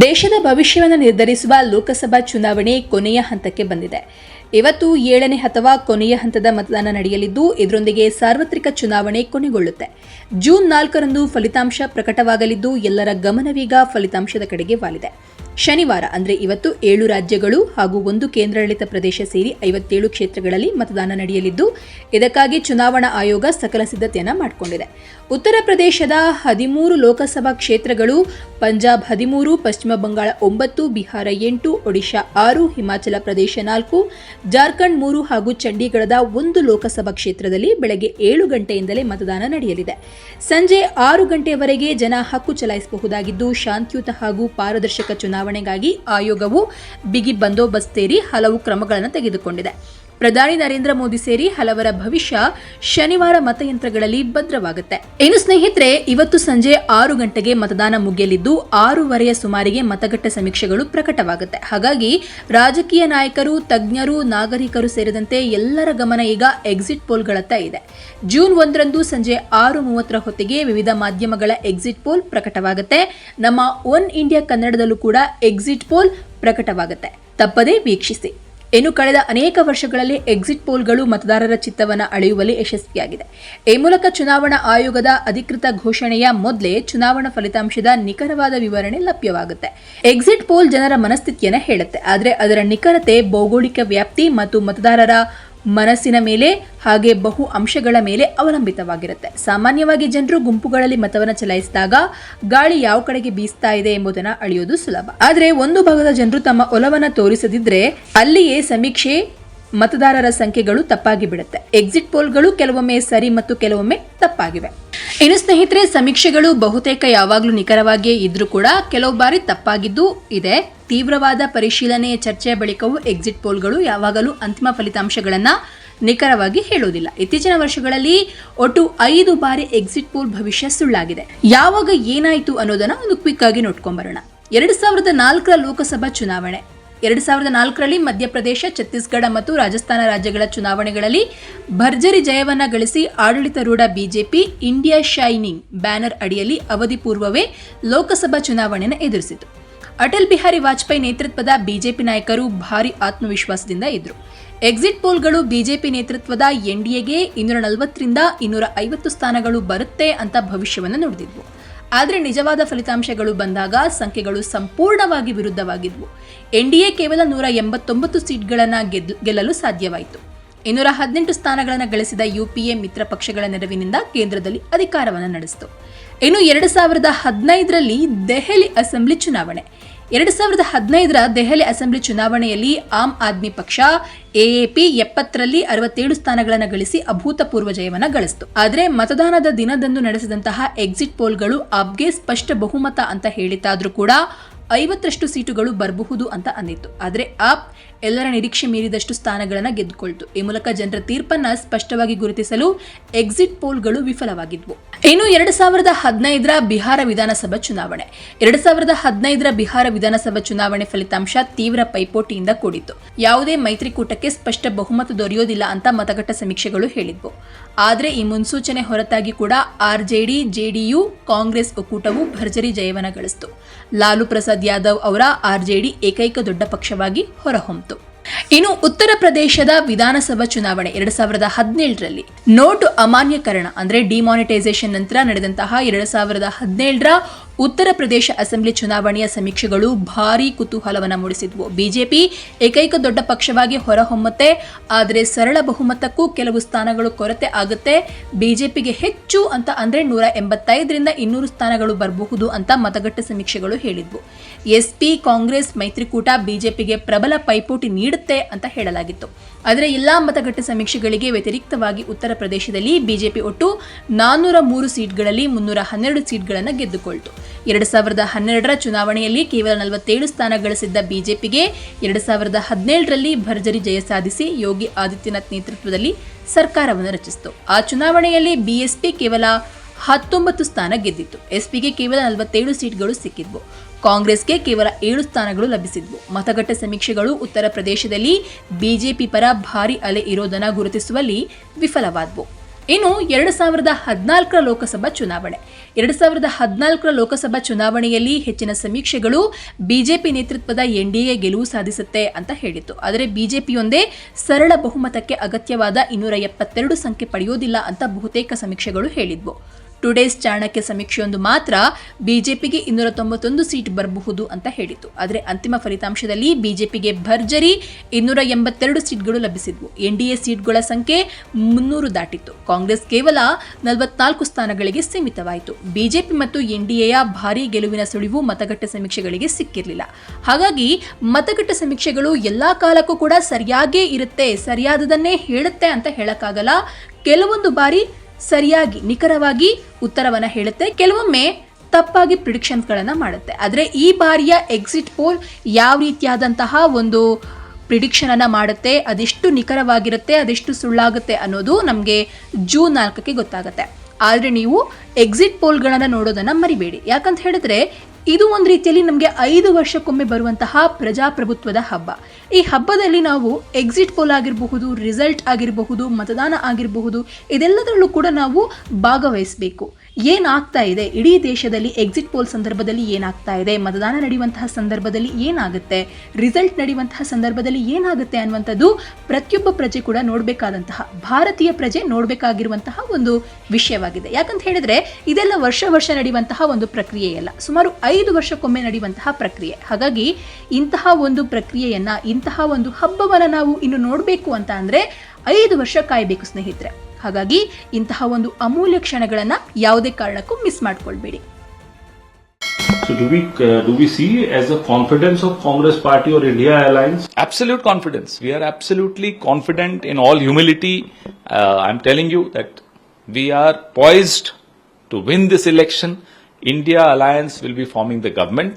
ದೇಶದ ಭವಿಷ್ಯವನ್ನು ನಿರ್ಧರಿಸುವ ಲೋಕಸಭಾ ಚುನಾವಣೆ ಕೊನೆಯ ಹಂತಕ್ಕೆ ಬಂದಿದೆ. ಇವತ್ತು ಏಳನೇ ಅಥವಾ ಕೊನೆಯ ಹಂತದ ಮತದಾನ ನಡೆಯಲಿದ್ದು, ಇದರೊಂದಿಗೆ ಸಾರ್ವತ್ರಿಕ ಚುನಾವಣೆ ಕೊನೆಗೊಳ್ಳುತ್ತೆ. ಜೂನ್ ನಾಲ್ಕರಂದು ಫಲಿತಾಂಶ ಪ್ರಕಟವಾಗಲಿದ್ದು, ಎಲ್ಲರ ಗಮನವೀಗ ಫಲಿತಾಂಶದ ಕಡೆಗೆ ವಾಲಿದೆ. ಶನಿವಾರ ಅಂದರೆ ಇವತ್ತು ಏಳು ರಾಜ್ಯಗಳು ಹಾಗೂ ಒಂದು ಕೇಂದ್ರಾಡಳಿತ ಪ್ರದೇಶ ಸೇರಿ ಐವತ್ತೇಳು ಕ್ಷೇತ್ರಗಳಲ್ಲಿ ಮತದಾನ ನಡೆಯಲಿದ್ದು, ಇದಕ್ಕಾಗಿ ಚುನಾವಣಾ ಆಯೋಗ ಸಕಲ ಸಿದ್ಧತೆಯನ್ನು ಮಾಡಿಕೊಂಡಿದೆ. ಉತ್ತರ ಪ್ರದೇಶದ ಹದಿಮೂರು ಲೋಕಸಭಾ ಕ್ಷೇತ್ರಗಳು, ಪಂಜಾಬ್ ಹದಿಮೂರು, ಪಶ್ಚಿಮ ಬಂಗಾಳ ಒಂಬತ್ತು, ಬಿಹಾರ ಎಂಟು, ಒಡಿಶಾ ಆರು, ಹಿಮಾಚಲ ಪ್ರದೇಶ ನಾಲ್ಕು, ಜಾರ್ಖಂಡ್ ಮೂರು ಹಾಗೂ ಚಂಡೀಗಢದ ಒಂದು ಲೋಕಸಭಾ ಕ್ಷೇತ್ರದಲ್ಲಿ ಬೆಳಗ್ಗೆ ಏಳು ಗಂಟೆಯಿಂದಲೇ ಮತದಾನ ನಡೆಯಲಿದೆ. ಸಂಜೆ ಆರು ಗಂಟೆಯವರೆಗೆ ಜನ ಹಕ್ಕು ಚಲಾಯಿಸಬಹುದಾಗಿದ್ದು, ಶಾಂತಿಯುತ ಹಾಗೂ ಪಾರದರ್ಶಕ ಚುನಾವಣೆಗಾಗಿ ಆಯೋಗವು ಬಿಗಿ ಬಂದೋಬಸ್ತೇರಿ ಹಲವು ಕ್ರಮಗಳನ್ನು ತೆಗೆದುಕೊಂಡಿದೆ. ಪ್ರಧಾನಿ ನರೇಂದ್ರ ಮೋದಿ ಸೇರಿ ಹಲವರ ಭವಿಷ್ಯ ಶನಿವಾರ ಮತಯಂತ್ರಗಳಲ್ಲಿ ಭದ್ರವಾಗುತ್ತೆ. ಇನ್ನು ಸ್ನೇಹಿತರೆ, ಇವತ್ತು ಸಂಜೆ ಆರು ಗಂಟೆಗೆ ಮತದಾನ ಮುಗಿಯಲಿದ್ದು, ಆರೂವರೆಯ ಸುಮಾರಿಗೆ ಮತಗಟ್ಟೆ ಸಮೀಕ್ಷೆಗಳು ಪ್ರಕಟವಾಗುತ್ತೆ. ಹಾಗಾಗಿ ರಾಜಕೀಯ ನಾಯಕರು, ತಜ್ಞರು, ನಾಗರಿಕರು ಸೇರಿದಂತೆ ಎಲ್ಲರ ಗಮನ ಈಗ ಎಕ್ಸಿಟ್ ಪೋಲ್ಗಳತ್ತ ಇದೆ. ಜೂನ್ ಒಂದರಂದು ಸಂಜೆ ಆರು ಮೂವತ್ತರ ಹೊತ್ತಿಗೆ ವಿವಿಧ ಮಾಧ್ಯಮಗಳ ಎಕ್ಸಿಟ್ ಪೋಲ್ ಪ್ರಕಟವಾಗುತ್ತೆ. ನಮ್ಮ ಒನ್ ಇಂಡಿಯಾ ಕನ್ನಡದಲ್ಲೂ ಕೂಡ ಎಕ್ಸಿಟ್ ಪೋಲ್ ಪ್ರಕಟವಾಗುತ್ತೆ. ತಪ್ಪದೇ ವೀಕ್ಷಿಸಿ. ಇನ್ನು ಕಳೆದ ಅನೇಕ ವರ್ಷಗಳಲ್ಲಿ ಎಕ್ಸಿಟ್ ಪೋಲ್ಗಳು ಮತದಾರರ ಚಿತ್ತವನ್ನು ಅಳೆಯುವಲ್ಲಿ ಯಶಸ್ವಿಯಾಗಿದೆ. ಈ ಮೂಲಕ ಚುನಾವಣಾ ಆಯೋಗದ ಅಧಿಕೃತ ಘೋಷಣೆಯ ಮೊದಲೇ ಚುನಾವಣಾ ಫಲಿತಾಂಶದ ನಿಖರವಾದ ವಿವರಣೆ ಲಭ್ಯವಾಗುತ್ತೆ. ಎಕ್ಸಿಟ್ ಪೋಲ್ ಜನರ ಮನಸ್ಥಿತಿಯನ್ನು ಹೇಳುತ್ತೆ. ಆದರೆ ಅದರ ನಿಖರತೆ, ಭೌಗೋಳಿಕ ವ್ಯಾಪ್ತಿ ಮತ್ತು ಮತದಾರರ ಮನಸ್ಸಿನ ಮೇಲೆ ಹಾಗೆ ಬಹು ಅಂಶಗಳ ಮೇಲೆ ಅವಲಂಬಿತವಾಗಿರುತ್ತೆ. ಸಾಮಾನ್ಯವಾಗಿ ಜನರು ಗುಂಪುಗಳಲ್ಲಿ ಮತವನ್ನು ಚಲಾಯಿಸಿದಾಗ ಗಾಳಿ ಯಾವ ಕಡೆಗೆ ಬೀಸ್ತಾ ಇದೆ ಎಂಬುದನ್ನು ಅಳೆಯೋದು ಸುಲಭ. ಆದರೆ ಒಂದು ಭಾಗದ ಜನರು ತಮ್ಮ ಒಲವನ್ನು ತೋರಿಸದಿದ್ರೆ ಅಲ್ಲಿಯೇ ಸಮೀಕ್ಷೆ ಮತದಾರರ ಸಂಖ್ಯೆಗಳು ತಪ್ಪಾಗಿ ಬಿಡುತ್ತೆ. ಎಕ್ಸಿಟ್ ಪೋಲ್ಗಳು ಕೆಲವೊಮ್ಮೆ ಸರಿ ಮತ್ತು ಕೆಲವೊಮ್ಮೆ ತಪ್ಪಾಗಿವೆ. ಇನ್ನು ಸ್ನೇಹಿತರೆ, ಸಮೀಕ್ಷೆಗಳು ಬಹುತೇಕ ಯಾವಾಗಲೂ ನಿಖರವಾಗಿಯೇ ಇದ್ರೂ ಕೂಡ ಕೆಲವು ಬಾರಿ ತಪ್ಪಾಗಿದ್ದು ಇದೆ. ತೀವ್ರವಾದ ಪರಿಶೀಲನೆಯ ಚರ್ಚೆ ಬಳಿಕವೂ ಎಕ್ಸಿಟ್ ಪೋಲ್ಗಳು ಯಾವಾಗಲೂ ಅಂತಿಮ ಫಲಿತಾಂಶಗಳನ್ನು ನಿಖರವಾಗಿ ಹೇಳುವುದಿಲ್ಲ. ಇತ್ತೀಚಿನ ವರ್ಷಗಳಲ್ಲಿ ಒಟ್ಟು ಐದು ಬಾರಿ ಎಕ್ಸಿಟ್ ಪೋಲ್ ಭವಿಷ್ಯ ಸುಳ್ಳಾಗಿದೆ. ಯಾವಾಗ ಏನಾಯಿತು ಅನ್ನೋದನ್ನ ಒಂದು ಕ್ವಿಕ್ ಆಗಿ ನೋಡ್ಕೊಂಬರೋಣ. ಎರಡು ಸಾವಿರದ ನಾಲ್ಕರ ಲೋಕಸಭಾ ಚುನಾವಣೆ. ಎರಡು ಸಾವಿರದ ನಾಲ್ಕರಲ್ಲಿ ಮಧ್ಯಪ್ರದೇಶ, ಛತ್ತೀಸ್ಗಢ ಮತ್ತು ರಾಜಸ್ಥಾನ ರಾಜ್ಯಗಳ ಚುನಾವಣೆಗಳಲ್ಲಿ ಭರ್ಜರಿ ಜಯವನ್ನ ಗಳಿಸಿ ಆಡಳಿತಾರೂಢ ಬಿಜೆಪಿ, ಇಂಡಿಯಾ ಶೈನಿಂಗ್ ಬ್ಯಾನರ್ ಅಡಿಯಲ್ಲಿ ಅವಧಿ ಪೂರ್ವವೇ ಲೋಕಸಭಾ ಚುನಾವಣೆಯನ್ನು ಎದುರಿಸಿತು. ಅಟಲ್ ಬಿಹಾರಿ ವಾಜಪೇಯಿ ನೇತೃತ್ವದ ಬಿಜೆಪಿ ನಾಯಕರು ಭಾರಿ ಆತ್ಮವಿಶ್ವಾಸದಿಂದ ಇದ್ರು ಎಕ್ಸಿಟ್ ಪೋಲ್ಗಳು ಬಿಜೆಪಿ ನೇತೃತ್ವದ ಎನ್ಡಿಎಗೆ ಇನ್ನೂರ ನಲವತ್ತರಿಂದ ಇನ್ನೂರ ಐವತ್ತು ಸ್ಥಾನಗಳು ಬರುತ್ತೆ ಅಂತ ಭವಿಷ್ಯವನ್ನು ನುಡಿದಿದ್ವು. ಆದರೆ ನಿಜವಾದ ಫಲಿತಾಂಶಗಳು ಬಂದಾಗ ಸಂಖ್ಯೆಗಳು ಸಂಪೂರ್ಣವಾಗಿ ವಿರುದ್ಧವಾಗಿದ್ವು. ಎನ್ಡಿಎ ಕೇವಲ ನೂರ ಎಂಬತ್ತೊಂಬತ್ತು ಸೀಟ್ಗಳನ್ನು ಗೆಲ್ಲಲು ಸಾಧ್ಯವಾಯಿತು. ಇನ್ನೂರ ಹದಿನೆಂಟು ಸ್ಥಾನಗಳನ್ನು ಗಳಿಸಿದ ಯುಪಿಎ ಮಿತ್ರ ಪಕ್ಷಗಳ ನೆರವಿನಿಂದ ಕೇಂದ್ರದಲ್ಲಿ ಅಧಿಕಾರವನ್ನು ನಡೆಸಿತು. ಇನ್ನು ಎರಡು ಸಾವಿರದ ಹದಿನೈದರಲ್ಲಿ ದೆಹಲಿ ಅಸೆಂಬ್ಲಿ ಚುನಾವಣೆ. ಎರಡು ಸಾವಿರದ ಹದಿನೈದರ ದೆಹಲಿ ಅಸೆಂಬ್ಲಿ ಚುನಾವಣೆಯಲ್ಲಿ ಆಮ್ ಆದ್ಮಿ ಪಕ್ಷ ಎಎಪಿ ಎಪ್ಪತ್ತರಲ್ಲಿ ಅರವತ್ತೇಳು ಸ್ಥಾನಗಳನ್ನು ಗಳಿಸಿ ಅಭೂತಪೂರ್ವ ಜಯವನ್ನು ಗಳಿಸಿತು. ಆದರೆ ಮತದಾನದ ದಿನದಂದು ನಡೆಸಿದಂತಹ ಎಕ್ಸಿಟ್ ಪೋಲ್ಗಳು ಆಪ್ಗೆ ಸ್ಪಷ್ಟ ಬಹುಮತ ಅಂತ ಹೇಳಿತಾದರೂ ಕೂಡ ಐವತ್ತರಷ್ಟು ಸೀಟುಗಳು ಬರಬಹುದು ಅಂತ ಅಂದಿತ್ತು. ಆದರೆ ಆಪ್ ಎಲ್ಲರ ನಿರೀಕ್ಷೆ ಮೀರಿದಷ್ಟು ಸ್ಥಾನಗಳನ್ನು ಗೆದ್ದುಕೊಳ್ತು. ಈ ಮೂಲಕ ಜನರ ತೀರ್ಪನ್ನ ಸ್ಪಷ್ಟವಾಗಿ ಗುರುತಿಸಲು ಎಕ್ಸಿಟ್ ಪೋಲ್ಗಳು ವಿಫಲವಾಗಿದ್ವು. ಇನ್ನು ಎರಡು ಸಾವಿರದ ಹದಿನೈದರ ಬಿಹಾರ ವಿಧಾನಸಭಾ ಚುನಾವಣೆ. ಎರಡು ಸಾವಿರದ ಹದಿನೈದರ ಬಿಹಾರ ವಿಧಾನಸಭಾ ಚುನಾವಣೆ ಫಲಿತಾಂಶ ತೀವ್ರ ಪೈಪೋಟಿಯಿಂದ ಕೂಡಿತ್ತು. ಯಾವುದೇ ಮೈತ್ರಿಕೂಟಕ್ಕೆ ಸ್ಪಷ್ಟ ಬಹುಮತ ದೊರೆಯೋದಿಲ್ಲ ಅಂತ ಮತಗಟ್ಟ ಸಮೀಕ್ಷೆಗಳು ಹೇಳಿದ್ವು. ಆದರೆ ಈ ಮುನ್ಸೂಚನೆ ಹೊರತಾಗಿ ಕೂಡ ಆರ್ಜೆಡಿ, ಜೆಡಿಯು, ಕಾಂಗ್ರೆಸ್ ಒಕ್ಕೂಟವು ಭರ್ಜರಿ ಜಯವನ್ನ ಗಳಿಸಿತು. ಲಾಲು ಪ್ರಸಾದ್ ಯಾದವ್ ಅವರ ಆರ್ಜೆಡಿ ಏಕೈಕ ದೊಡ್ಡ ಪಕ್ಷವಾಗಿ ಹೊರಹೊಮ್ಮಿತು ಇನ್ನು ಉತ್ತರ ಪ್ರದೇಶದ ವಿಧಾನಸಭಾ ಚುನಾವಣೆ ಎರಡ್ ಸಾವಿರದ ಹದಿನೇಳರಲ್ಲಿ. ನೋಟು ಅಮಾನ್ಯಕರಣ ಅಂದ್ರೆ ಡಿಮಾನಿಟೈಸೇಷನ್ ನಂತರ ನಡೆದಂತಹ ಎರಡ್ ಸಾವಿರದ ಹದಿನೇಳರ ಉತ್ತರ ಪ್ರದೇಶ ಅಸೆಂಬ್ಲಿ ಚುನಾವಣೆಯ ಸಮೀಕ್ಷೆಗಳು ಭಾರೀ ಕುತೂಹಲವನ್ನು ಮೂಡಿಸಿದ್ವು. ಬಿಜೆಪಿ ಏಕೈಕ ದೊಡ್ಡ ಪಕ್ಷವಾಗಿ ಹೊರಹೊಮ್ಮುತ್ತೆ. ಆದರೆ ಸರಳ ಬಹುಮತಕ್ಕೂ ಕೆಲವು ಸ್ಥಾನಗಳು ಕೊರತೆ ಆಗುತ್ತೆ. ಬಿಜೆಪಿಗೆ ಹೆಚ್ಚು ಅಂತ ಅಂದರೆ ನೂರ ಎಂಬತ್ತೈದರಿಂದ ಇನ್ನೂರು ಸ್ಥಾನಗಳು ಬರಬಹುದು ಅಂತ ಮತಗಟ್ಟೆ ಸಮೀಕ್ಷೆಗಳು ಹೇಳಿದ್ವು. ಎಸ್ಪಿ, ಕಾಂಗ್ರೆಸ್, ಮೈತ್ರಿಕೂಟ ಬಿಜೆಪಿಗೆ ಪ್ರಬಲ ಪೈಪೋಟಿ ನೀಡುತ್ತೆ ಅಂತ ಹೇಳಲಾಗಿತ್ತು. ಆದರೆ ಎಲ್ಲಾ ಮತಗಟ್ಟೆ ಸಮೀಕ್ಷೆಗಳಿಗೆ ವ್ಯತಿರಿಕ್ತವಾಗಿ ಉತ್ತರ ಪ್ರದೇಶದಲ್ಲಿ ಬಿಜೆಪಿ ಒಟ್ಟು ನಾನ್ನೂರ ಮೂರು ಸೀಟ್ಗಳಲ್ಲಿ ಮುನ್ನೂರ ಹನ್ನೆರಡು ಸೀಟ್ಗಳನ್ನು ಗೆದ್ದುಕೊಳ್ತು. ಎರಡು ಸಾವಿರದ ಹನ್ನೆರಡರ ಚುನಾವಣೆಯಲ್ಲಿ ಕೇವಲ ನಲವತ್ತೇಳು ಸ್ಥಾನ ಗಳಿಸಿದ್ದ ಬಿಜೆಪಿಗೆ ಎರಡು ಸಾವಿರದ ಹದಿನೇಳರಲ್ಲಿ ಭರ್ಜರಿ ಜಯ ಸಾಧಿಸಿ ಯೋಗಿ ಆದಿತ್ಯನಾಥ್ ನೇತೃತ್ವದಲ್ಲಿ ಸರ್ಕಾರವನ್ನು ರಚಿಸಿತು. ಆ ಚುನಾವಣೆಯಲ್ಲಿ ಬಿಎಸ್ಪಿ ಕೇವಲ ಹತ್ತೊಂಬತ್ತು ಸ್ಥಾನ ಗೆದ್ದಿತ್ತು. ಎಸ್ಪಿಗೆ ಕೇವಲ ನಲವತ್ತೇಳು ಸೀಟ್ಗಳು ಸಿಕ್ಕಿದ್ವು. ಕಾಂಗ್ರೆಸ್ಗೆ ಕೇವಲ ಏಳು ಸ್ಥಾನಗಳು ಲಭಿಸಿದ್ವು. ಮತಗಟ್ಟೆ ಸಮೀಕ್ಷೆಗಳು ಉತ್ತರ ಪ್ರದೇಶದಲ್ಲಿ ಬಿಜೆಪಿ ಪರ ಭಾರಿ ಅಲೆ ಇರೋದನ್ನು ಗುರುತಿಸುವಲ್ಲಿ ವಿಫಲವಾದವು. ಇನ್ನು ಎರಡು ಸಾವಿರದ ಹದಿನಾಲ್ಕರ ಲೋಕಸಭಾ ಚುನಾವಣೆ. ಎರಡು ಸಾವಿರದ ಹದಿನಾಲ್ಕರ ಲೋಕಸಭಾ ಚುನಾವಣೆಯಲ್ಲಿ ಹೆಚ್ಚಿನ ಸಮೀಕ್ಷೆಗಳು ಬಿಜೆಪಿ ನೇತೃತ್ವದ ಎನ್ಡಿಎ ಗೆಲುವು ಸಾಧಿಸುತ್ತೆ ಅಂತ ಹೇಳಿತ್ತು. ಆದರೆ ಬಿಜೆಪಿಯೊಂದೇ ಸರಳ ಬಹುಮತಕ್ಕೆ ಅಗತ್ಯವಾದ ಇನ್ನೂರ ಎಪ್ಪತ್ತೆರಡು ಸಂಖ್ಯೆ ಪಡೆಯೋದಿಲ್ಲ ಅಂತ ಬಹುತೇಕ ಸಮೀಕ್ಷೆಗಳು ಹೇಳಿದ್ವು. ಟುಡೇಸ್ ಚಾಣಕ್ಯ ಸಮೀಕ್ಷೆಯೊಂದು ಮಾತ್ರ ಬಿಜೆಪಿಗೆ ಇನ್ನೂರ ತೊಂಬತ್ತೊಂದು ಸೀಟ್ ಬರಬಹುದು ಅಂತ ಹೇಳಿತ್ತು. ಆದರೆ ಅಂತಿಮ ಫಲಿತಾಂಶದಲ್ಲಿ ಬಿಜೆಪಿಗೆ ಭರ್ಜರಿ ಇನ್ನೂರ ಎಂಬತ್ತೆರಡು ಸೀಟ್ಗಳು ಲಭಿಸಿದ್ವು. ಎನ್ಡಿಎ ಸೀಟ್ಗಳ ಸಂಖ್ಯೆ ಮುನ್ನೂರು ದಾಟಿತ್ತು. ಕಾಂಗ್ರೆಸ್ ಕೇವಲ ನಲವತ್ನಾಲ್ಕು ಸ್ಥಾನಗಳಿಗೆ ಸೀಮಿತವಾಯಿತು. ಬಿಜೆಪಿ ಮತ್ತು ಎನ್ಡಿಎಯ ಭಾರೀ ಗೆಲುವಿನ ಸುಳಿವು ಮತಗಟ್ಟೆ ಸಮೀಕ್ಷೆಗಳಿಗೆ ಸಿಕ್ಕಿರಲಿಲ್ಲ. ಹಾಗಾಗಿ ಮತಗಟ್ಟೆ ಸಮೀಕ್ಷೆಗಳು ಎಲ್ಲಾ ಕಾಲಕ್ಕೂ ಕೂಡ ಸರಿಯಾಗೇ ಇರುತ್ತೆ, ಸರಿಯಾದದನ್ನೇ ಹೇಳುತ್ತೆ ಅಂತ ಹೇಳಕ್ಕಾಗಲ್ಲ. ಕೆಲವೊಂದು ಬಾರಿ ಸರಿಯಾಗಿ, ನಿಖರವಾಗಿ ಉತ್ತರವನ್ನ ಹೇಳುತ್ತೆ. ಕೆಲವೊಮ್ಮೆ ತಪ್ಪಾಗಿ ಪ್ರಿಡಿಕ್ಷನ್ಸ್ಗಳನ್ನು ಮಾಡುತ್ತೆ. ಆದರೆ ಈ ಬಾರಿಯ ಎಕ್ಸಿಟ್ ಪೋಲ್ ಯಾವ ರೀತಿಯಾದಂತಹ ಒಂದು ಪ್ರಿಡಿಕ್ಷನನ್ನು ಮಾಡುತ್ತೆ, ಅದೆಷ್ಟು ನಿಖರವಾಗಿರುತ್ತೆ, ಅದೆಷ್ಟು ಸುಳ್ಳಾಗುತ್ತೆ ಅನ್ನೋದು ನಮಗೆ ಜೂನ್ ನಾಲ್ಕಕ್ಕೆ ಗೊತ್ತಾಗುತ್ತೆ. ಆದರೆ ನೀವು ಎಕ್ಸಿಟ್ ಪೋಲ್ಗಳನ್ನು ನೋಡೋದನ್ನ ಮರಿಬೇಡಿ. ಯಾಕಂತ ಹೇಳಿದ್ರೆ ಇದು ಒಂದು ರೀತಿಯಲ್ಲಿ ನಮಗೆ ಐದು ವರ್ಷಕ್ಕೊಮ್ಮೆ ಬರುವಂತಹ ಪ್ರಜಾಪ್ರಭುತ್ವದ ಹಬ್ಬ. ಈ ಹಬ್ಬದಲ್ಲಿ ನಾವು ಎಕ್ಸಿಟ್ ಪೋಲ್ ಆಗಿರಬಹುದು ರಿಸಲ್ಟ್ ಆಗಿರಬಹುದು, ಮತದಾನ ಆಗಿರಬಹುದು, ಇದೆಲ್ಲದರಲ್ಲೂ ಕೂಡ ನಾವು ಭಾಗವಹಿಸಬೇಕು. ಏನಾಗ್ತಾ ಇದೆ? ಇಡೀ ದೇಶದಲ್ಲಿ ಎಕ್ಸಿಟ್ ಪೋಲ್ ಸಂದರ್ಭದಲ್ಲಿ ಏನಾಗ್ತಾ ಇದೆ? ಮತದಾನ ನಡೆಯುವಂತಹ ಸಂದರ್ಭದಲ್ಲಿ ಏನಾಗುತ್ತೆ? ರಿಸಲ್ಟ್ ನಡೆಯುವಂತಹ ಸಂದರ್ಭದಲ್ಲಿ ಏನಾಗುತ್ತೆ ಅನ್ನುವಂಥದ್ದು ಪ್ರತಿಯೊಬ್ಬ ಪ್ರಜೆ ಕೂಡ ನೋಡಬೇಕಾದಂತಹ, ಭಾರತೀಯ ಪ್ರಜೆ ನೋಡಬೇಕಾಗಿರುವಂತಹ ಒಂದು ವಿಷಯವಾಗಿದೆ. ಯಾಕಂತ ಹೇಳಿದ್ರೆ, ಇದೆಲ್ಲ ವರ್ಷ ವರ್ಷ ನಡೆಯುವಂತಹ ಒಂದು ಪ್ರಕ್ರಿಯೆಯಲ್ಲ. ಸುಮಾರು ಐದು ವರ್ಷಕ್ಕೊಮ್ಮೆ ನಡೆಯುವಂತಹ ಪ್ರಕ್ರಿಯೆ. ಹಾಗಾಗಿ ಇಂತಹ ಒಂದು ಪ್ರಕ್ರಿಯೆಯನ್ನ, ಇಂತಹ ಒಂದು ಹಬ್ಬವನ್ನು ನಾವು ಇನ್ನು ನೋಡಬೇಕು ಅಂತ ಅಂದ್ರೆ ಐದು ವರ್ಷ ಕಾಯಬೇಕು ಸ್ನೇಹಿತರೆ. ಹಾಗಾಗಿ ಇಂತಹ ಒಂದು ಅಮೂಲ್ಯ ಕ್ಷಣಗಳನ್ನ ಯಾವುದೇ ಕಾರಣಕ್ಕೂ miss ಮಾಡ್ಕೊಳ್ಬೇಡಿ So do we uh, do we see as a confidence of Congress Party or India Alliance? absolute confidence. We are absolutely confident in all humility. Uh, I'm telling you that we are poised to win this election. India Alliance will be forming the government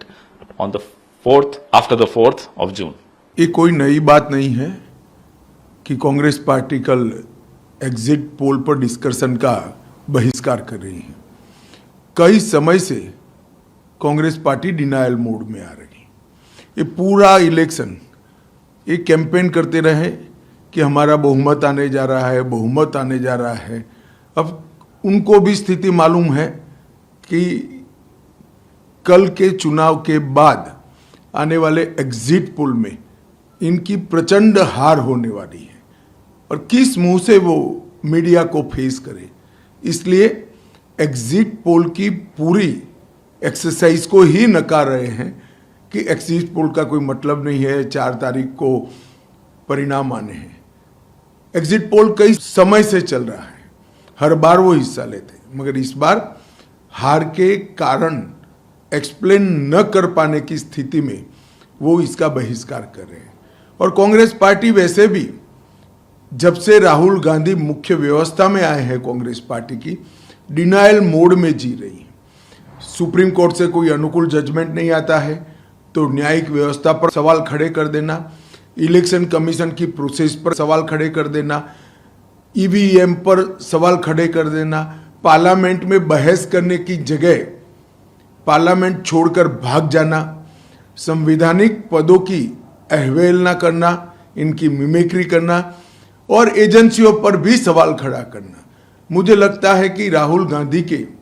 on the 4th, after the 4th of June. ये कोई नई बात नहीं है कि Congress party कल exit poll पर discussion का बहिष्कार कर रही है। कई समय से कांग्रेस पार्टी डिनायल मोड में आ रही है। ये पूरा इलेक्शन ये कैंपेन करते रहे कि हमारा बहुमत आने जा रहा है, बहुमत आने जा रहा है। अब उनको भी स्थिति मालूम है कि कल के चुनाव के बाद आने वाले एग्जिट पोल में इनकी प्रचंड हार होने वाली है। और किस मुँह से वो मीडिया को फेस करे। इसलिए एग्जिट पोल की पूरी एक्सरसाइज को ही नकार रहे हैं कि एग्जिट पोल का कोई मतलब नहीं है, चार तारीख को परिणाम आने हैं। एग्जिट पोल कई समय से चल रहा है। हर बार वो हिस्सा लेते हैं। मगर इस बार हार के कारण एक्सप्लेन न कर पाने की स्थिति में वो इसका बहिष्कार कर रहे हैं। और कांग्रेस पार्टी वैसे भी जब से राहुल गांधी मुख्य व्यवस्था में आए हैं कांग्रेस पार्टी की डिनायल मोड में जी रही है। सुप्रीम कोर्ट से कोई अनुकूल जजमेंट नहीं आता है तो न्यायिक व्यवस्था पर सवाल खड़े कर देना इलेक्शन कमीशन की प्रोसेस पर सवाल खड़े कर देना ईवीएम पर सवाल खड़े कर देना पार्लियामेंट में बहस करने की जगह पार्लियामेंट छोड़कर भाग जाना, संवैधानिक पदों की अवहेलना करना, इनकी मिमिक्री करना और एजेंसियों पर भी सवाल खड़ा करना। मुझे लगता है कि राहुल गांधी के